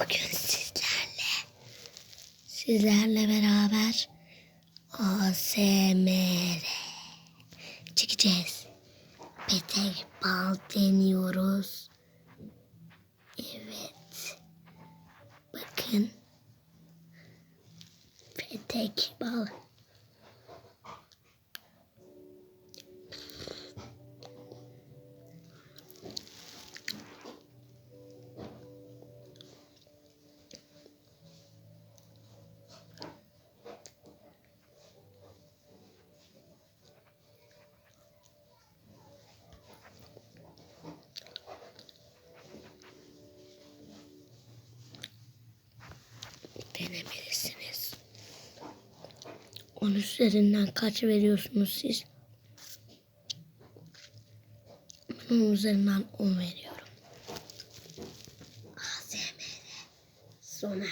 Bugün sizlerle sizlerle beraber ASMR çekeceğiz. Petek bal deniyoruz. Evet. Bakın. Petek bal. Denemelisiniz. 10 üzerinden kaç veriyorsunuz siz? Ben 10 üzerinden 10 veriyorum. ASMR sona